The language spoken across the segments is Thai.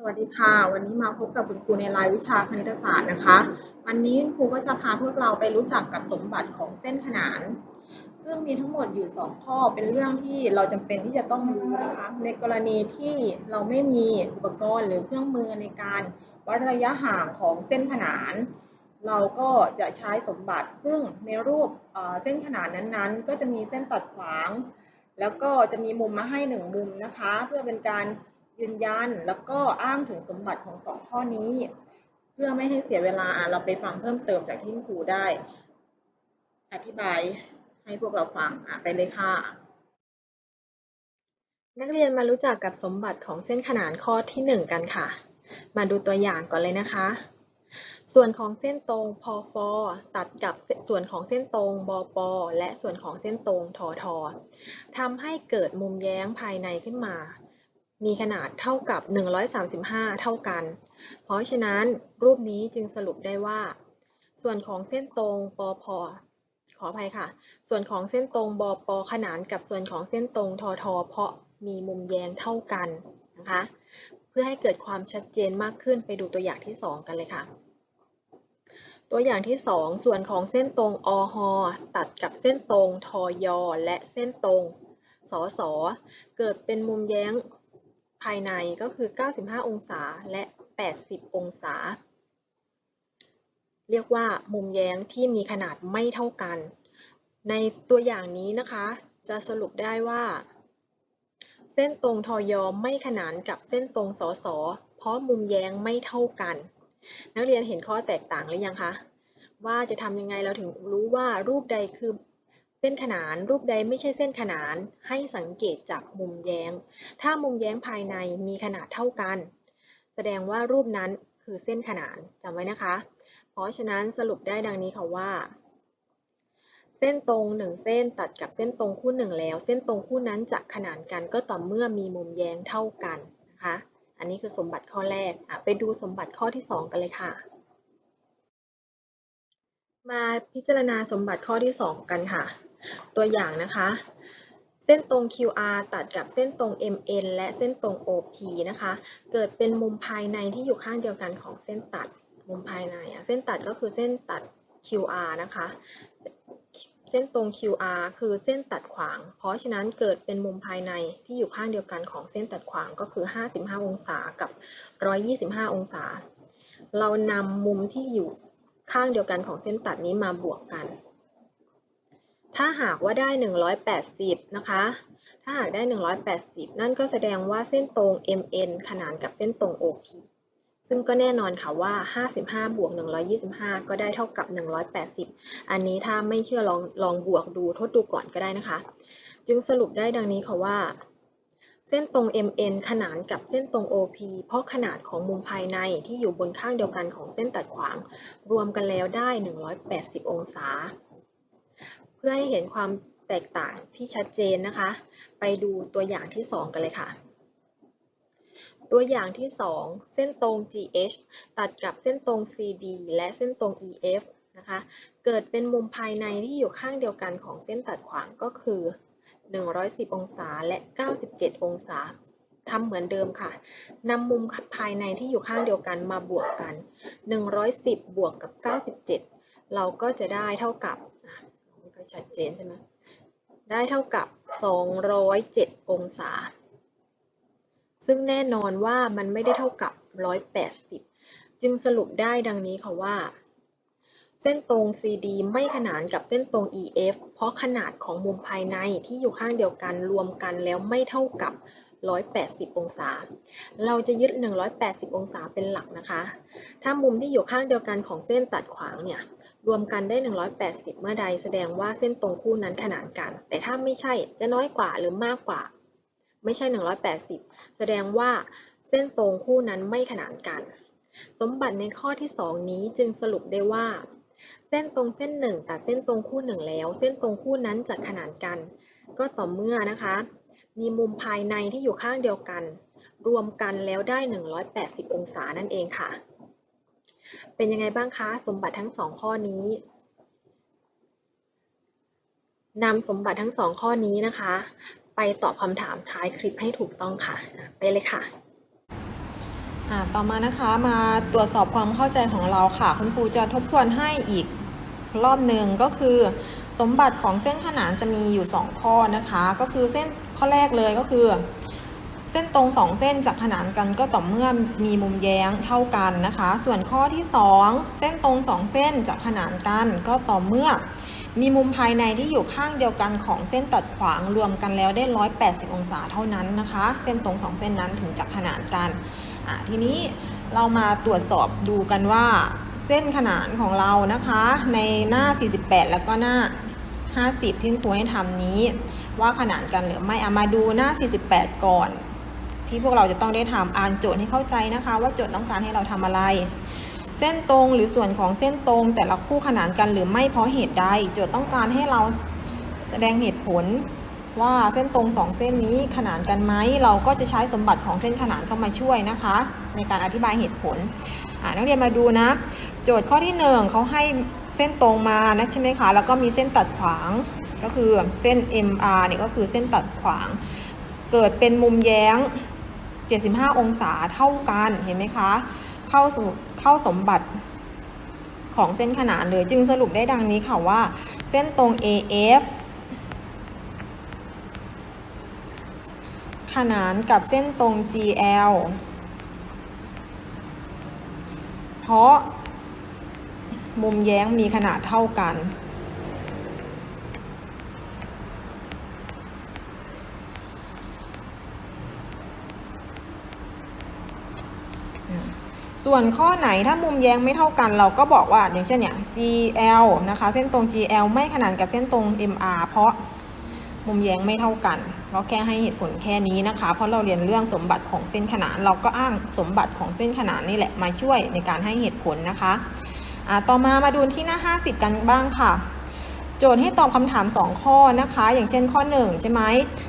สวัสดีค่ะ วันนี้มาพบกับคุณครูในรายวิชาคณิตศาสตร์นะคะ วันนี้คุณครูก็จะพาพวกเราไปรู้จักกับสมบัติของเส้นขนาน ซึ่งมีทั้งหมดอยู่ 2 ข้อเป็นเรื่องที่เราจำเป็นที่จะต้องรู้นะคะ ในกรณีที่เราไม่มีอุปกรณ์หรือเครื่องมือในการวัดระยะห่างของเส้นขนาน เราก็จะใช้สมบัติ ซึ่งในรูปเอ่อเส้นขนานนั้นๆ ก็จะมีเส้นตัดขวาง แล้วก็จะมีมุมมาให้หนึ่งมุมนะคะ เพื่อเป็นการ ยืนยันแล้วก็อ้างถึงสมบัติของสองข้อนี้ เพื่อไม่ให้เสียเวลาเราไปฟังเพิ่มเติมจากที่ครูได้ อธิบายให้พวกเราฟังไปเลยค่ะ นักเรียนมารู้จักกับสมบัติของเส้นขนานข้อที่ 1 กันค่ะ มาดูตัวอย่างก่อนเลยนะคะ ส่วนของเส้นตรงพอฟอตัดกับส่วนของเส้นตรงบอปอและส่วนของเส้นตรงทอทอทำให้เกิดมุมแย้งภายในขึ้นมา มีขนาดเท่ากับ 135 เท่ากัน เพราะฉะนั้นรูปนี้จึงสรุปได้ว่า ส่วนของเส้นตรงปอพอขออภัยค่ะ ส่วนของเส้นตรงบอปอขนานกับส่วนของเส้นตรงทอทอเพราะมีมุมแยงเท่ากันนะคะ เพื่อให้เกิดความชัดเจนมากขึ้นไปดูตัวอย่างที่ 2 กันเลยค่ะ ตัวอย่างที่ 2 ส่วนของเส้นตรงอหตัดกับเส้นตรงทอยและเส้นตรงสอสอเกิดเป็นมุมแย้ง ภายในก็คือ 95 องศาและ 80 องศา เรียกว่ามุมแย้งที่มีขนาดไม่เท่ากัน ในตัวอย่างนี้นะคะ จะสรุปได้ว่า เส้นตรงทอยอไม่ขนานกับเส้นตรงสอสอเพราะมุมแย้งไม่เท่ากัน นักเรียนเห็นข้อแตกต่างหรือยังคะ ว่าจะทำยังไงเราถึงรู้ว่ารูปใดคือ เส้นขนานรูปใดไม่ใช่เส้นขนานให้สังเกตจากมุมแย้ง ถ้ามุมแย้งภายในมีขนาดเท่ากัน แสดงว่ารูปนั้นคือเส้นขนานจำไว้นะคะ เพราะฉะนั้นสรุปได้ดังนี้ค่ะว่า เส้นตรงหนึ่งเส้นตัดกับเส้นตรงคู่หนึ่งแล้ว เส้นตรงคู่นั้นจะขนานกันก็ต่อเมื่อมีมุมแย้งเท่ากันนะคะอันนี้คือสมบัติข้อแรกไปดูสมบัติข้อที่ 2 กันเลยค่ะมาพิจารณาสมบัติข้อที่ 2 กันค่ะ ตัวอย่างนะคะ เส้นตรง QR ตัดกับเส้นตรง MN และเส้นตรง OP นะคะ เกิดเป็นมุมภายในที่อยู่ข้างเดียวกันของเส้นตัด มุมภายใน เส้นตัดก็คือเส้นตัด QR นะคะ เส้นตรง QR คือเส้นตัดขวาง เพราะฉะนั้นเกิดเป็นมุมภายในที่อยู่ข้างเดียวกันของเส้นตัดขวางก็คือ 55 องศากับ 125 องศา เรานำมุมที่อยู่ข้างเดียวกันของเส้นตัดนี้มาบวกกัน ถ้าหากว่าได้ 180 นะคะ ถ้าหากได้ 180 นั่นก็แสดงว่าเส้นตรง MN ขนานกับเส้นตรง OP ซึ่งก็แน่นอนค่ะว่า 55 บวก 125 ก็ได้เท่ากับ 180 อันนี้ถ้าไม่เชื่อลองลองบวกดูทดดูก่อนก็ได้นะคะ จึงสรุปได้ดังนี้ค่ะว่า เส้นตรง MN ขนานกับเส้นตรง OP เพราะขนาดของมุมภายในที่อยู่บนข้างเดียวกันของเส้นตัดขวาง รวมกันแล้วได้ 180 องศา เพื่อให้เห็นความแตกต่างที่ชัดเจนนะคะ ไปดูตัวอย่างที่ 2 กันเลยค่ะ ตัวอย่างที่ 2 เส้นตรง GH ตัดกับเส้นตรง CD และเส้นตรง EF นะคะ เกิดเป็นมุมภายในที่อยู่ข้างเดียวกันของเส้นตัดขวางก็คือ 110 องศาและ 97 องศาทำเหมือนเดิมค่ะ นำมุมภายในที่อยู่ข้างเดียวกันมาบวกกัน 110 บวกกับ 97 เราก็จะได้เท่ากับ ชัดเจนใช่ไหมได้เท่ากับ 207 องศา ซึ่งแน่นอนว่ามันไม่ได้เท่ากับ 180 จึงสรุปได้ดังนี้ค่ะว่า เส้นตรง CD ไม่ขนานกับเส้นตรง EF เพราะขนาดของมุมภายในที่อยู่ข้างเดียวกันรวมกันแล้วไม่เท่ากับ 180 องศา เราจะยึด 180 องศาเป็นหลักนะคะ ถ้ามุมที่อยู่ข้างเดียวกันของเส้นตัดขวางเนี่ย รวมกันได้ 180 เมื่อใดแสดงว่าเส้นตรงคู่นั้นขนานกัน แต่ถ้าไม่ใช่จะน้อยกว่าหรือมากกว่า ไม่ใช่ 180 แสดงว่าเส้นตรงคู่นั้นไม่ขนานกัน สมบัติในข้อที่ 2 นี้จึงสรุปได้ว่า เส้นตรงเส้นหนึ่งตัดเส้นตรงคู่หนึ่งแล้ว เส้นตรงคู่นั้นจะขนานกัน ก็ต่อเมื่อนะคะ มีมุมภายในที่อยู่ข้างเดียวกัน รวมกันแล้วได้ 180 องศานั่นเองค่ะ เป็นยังไงบ้างคะ สมบัติทั้งสองข้อนี้นำสมบัติทั้งสองข้อนี้นะคะ ไปตอบคำถามท้ายคลิปให้ถูกต้องค่ะ ไปเลยค่ะต่อมานะคะมาตรวจสอบความเข้าใจของเราค่ะ คุณครูจะทบทวนให้อีกรอบหนึ่งก็คือ สมบัติของเส้นขนานจะมีอยู่ 2 ข้อนะคะ ก็คือเส้นข้อแรกเลยก็คือ เส้นตรง 2 เส้นจะขนานกันก็ต่อเมื่อมีมุมแย้งเท่ากันนะคะ ส่วนข้อที่ 2 เส้นตรง 2 เส้นจะขนานกันก็ต่อเมื่อ มีมุมภายในที่อยู่ข้างเดียวกันของเส้นตัดขวางรวมกันแล้วได้ 180 องศาเท่านั้นนะคะ เส้นตรง 2 เส้นนั้นถึงจะขนานกันทีนี้เรามาตรวจสอบดูกันว่า เส้นขนานของเรานะคะ ในหน้า 48 แล้วก็หน้า 50 ที่ครูให้ทำนี้ ว่าขนานกันหรือไม่เอามาดูหน้า 48 ก่อน ที่พวกเราจะต้องได้ทำอ่านโจทย์ให้เข้าใจนะคะ ว่าโจทย์ต้องการให้เราทำอะไร เส้นตรงหรือส่วนของเส้นตรง แต่ละคู่ขนานกันหรือไม่เพราะเหตุใด โจทย์ต้องการให้เราแสดงเหตุผลว่าเส้นตรงสองเส้นนี้ขนานกันไหมเราก็จะใช้สมบัติของเส้นขนานเข้ามาช่วยนะคะ ในการอธิบายเหตุผลนักเรียนมาดูนะ โจทย์ข้อที่หนึ่งเขาให้เส้นตรงมานะใช่ไหมคะแล้วก็มีเส้นตัดขวางก็คือเส้น MR เนี่ยก็คือเส้นตัดขวาง เกิดเป็นมุมแย้ง 75 องศาเท่ากันเห็นไหมคะ เข้าสู่เข้าสมบัติของเส้นขนานเลยจึงสรุปได้ดังนี้ค่ะว่า เส้นตรง AF ขนานกับเส้นตรง GL เพราะมุมแย้งมีขนาดเท่ากัน ส่วนข้อไหนถ้ามุมแย้งไม่เท่ากัน เราก็บอกว่าอย่างเช่นเนี่ย GL นะคะ เส้นตรง GL ไม่ขนานกับเส้นตรง MR เพราะมุมแย้งไม่เท่ากันเราแค่ให้เหตุผลแค่นี้นะคะ เพราะเราเรียนเรื่องสมบัติของเส้นขนาน เราก็อ้างสมบัติของเส้นขนานนี่แหละมาช่วยในการให้เหตุผลนะคะต่อมามาดูที่หน้า 50 กันบ้างค่ะ โจทย์ให้ตอบคำถาม 2 ข้อนะคะ อย่างเช่นข้อ 1 ใช่ไหม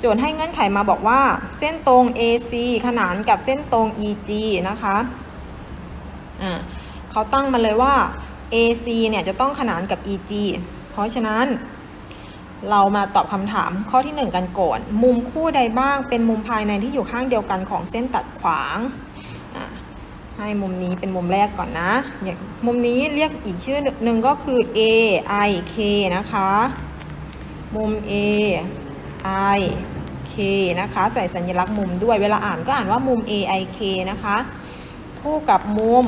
โจทย์ให้เงื่อนไขมาบอกว่า เส้นตรง AC ขนานกับเส้นตรง EG นะคะ อ่าเขาตั้งมาเลยว่า AC เนี่ยจะต้องขนานกับ EG เพราะฉะนั้น เรามาตอบคำถามข้อที่ 1 กันก่อน มุมคู่ใดบ้างเป็นมุมภายในที่อยู่ข้างเดียวกันของเส้นตัดขวางให้มุมนี้เป็นมุมแรกก่อนนะอย่างมุมนี้เรียกอีกชื่อหนึ่งก็คือ A I K นะคะ มุม A I K นะคะ ใส่สัญลักษณ์มุมด้วย เวลาอ่านก็อ่านว่ามุม A I K นะคะ คู่กับมุม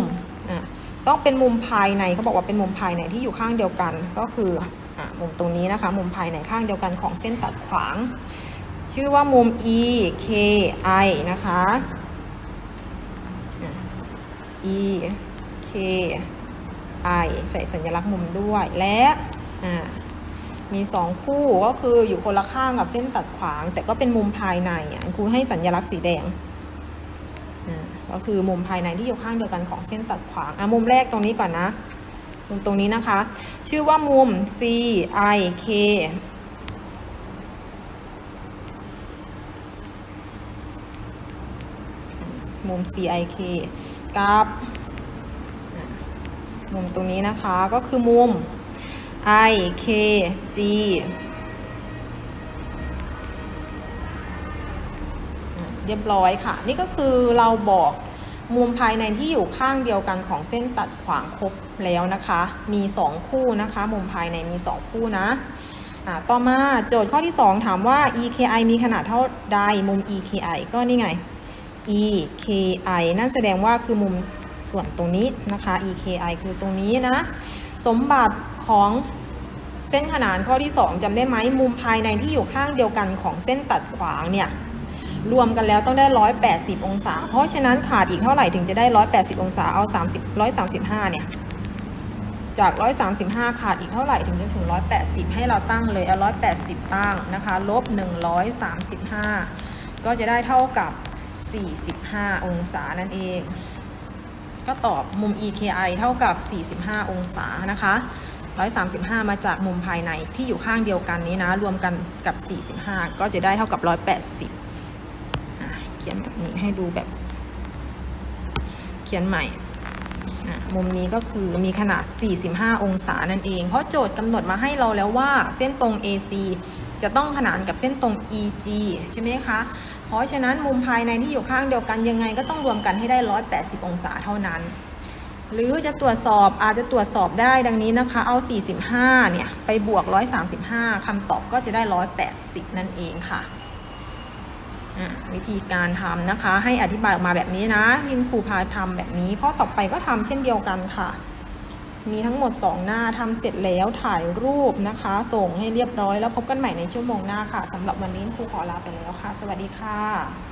อะต้องเป็นมุมภายในเขาบอกว่าเป็นมุมภายในที่อยู่ข้างเดียวกัน ก็คืออะมุมตรงนี้นะคะ มุมภายในข้างเดียวกันของเส้นตัดขวาง ชื่อว่ามุม E K I นะคะ E K I ใส่สัญลักษณ์มุมด้วยและอะมีสองคู่ก็คืออยู่คนละข้างกับเส้นตัดขวาง แต่ก็เป็นมุมภายในอะครูให้สัญลักษณ์สีแดง ก็คือมุมภายในที่อยู่ข้างเดียวกันของเส้นตัดขวางอะมุมแรกตรงนี้ก่อนนะมุมตรงนี้นะคะ ชื่อว่ามุม C I K มุม C I K กับมุมตรงนี้นะคะก็คือมุม I K G เรียบร้อยค่ะ นี่ก็คือเราบอก มุมภายในที่อยู่ข้างเดียวกันของเส้นตัดขวางครบแล้วนะคะ มี 2 คู่นะคะ มุมภายในมี 2 คู่นะต่อมาโจทย์ข้อที่ 2 ถามว่า EKI มีขนาดเท่าใดมุม EKI ก็นี่ไง EKI นั่นแสดงว่าคือมุมส่วนตรงนี้นะคะ EKI คือตรงนี้นะ สมบัติของเส้นขนานข้อที่ 2จำได้ไหมมุมภายในที่อยู่ข้างเดียวกันของเส้นตัดขวางเนี่ย รวมกันแล้วต้องได้ 180 องศา เพราะฉะนั้นขาดอีกเท่าไหร่ถึงจะได้ 180 องศา เอา 30 135 เนี่ย จาก 135 ขาดอีกเท่าไหร่ถึงจะถึง 180 ให้เราตั้งเลยเอา180 ตั้งนะคะ ลบ 135 ก็จะได้เท่ากับ 45 องศานั่นเอง ก็ตอบมุม EKI เท่ากับ 45 องศานะคะ 135 มาจากมุมภายในที่อยู่ข้างเดียวกันนี้นะ รวมกันกับ 45 ก็จะได้เท่ากับ 180 ขียนแบบนี้ให้ดูแบบ เขียนใหม่ มุมนี้ก็คือมีขนาด 45 องศานั่นเอง เพราะโจทย์กำหนดมาให้เราแล้วว่าเส้นตรง AC จะต้องขนานกับเส้นตรง EG ใช่ไหมคะ เพราะฉะนั้นมุมภายในที่อยู่ข้างเดียวกันยังไงก็ต้องรวมกันให้ได้ 180 องศาเท่านั้น หรือจะตรวจสอบอาจจะตรวจสอบได้ดังนี้นะคะ เอา 45 เนี่ย ไปบวก 135คำตอบก็จะได้ 180 นั่นเองค่ะ วิธีการทำนะคะ ให้อธิบายออกมาแบบนี้นะยินครูพาทำแบบนี้ข้อต่อไปก็ทำเช่นเดียวกันค่ะ มีทั้งหมด 2 หน้าทำเสร็จแล้วถ่ายรูปนะคะ ส่งให้เรียบร้อยแล้วพบกันใหม่ในชั่วโมงหน้าค่ะสำหรับวันนี้ครูขอลาไปแล้วค่ะ สวัสดีค่ะ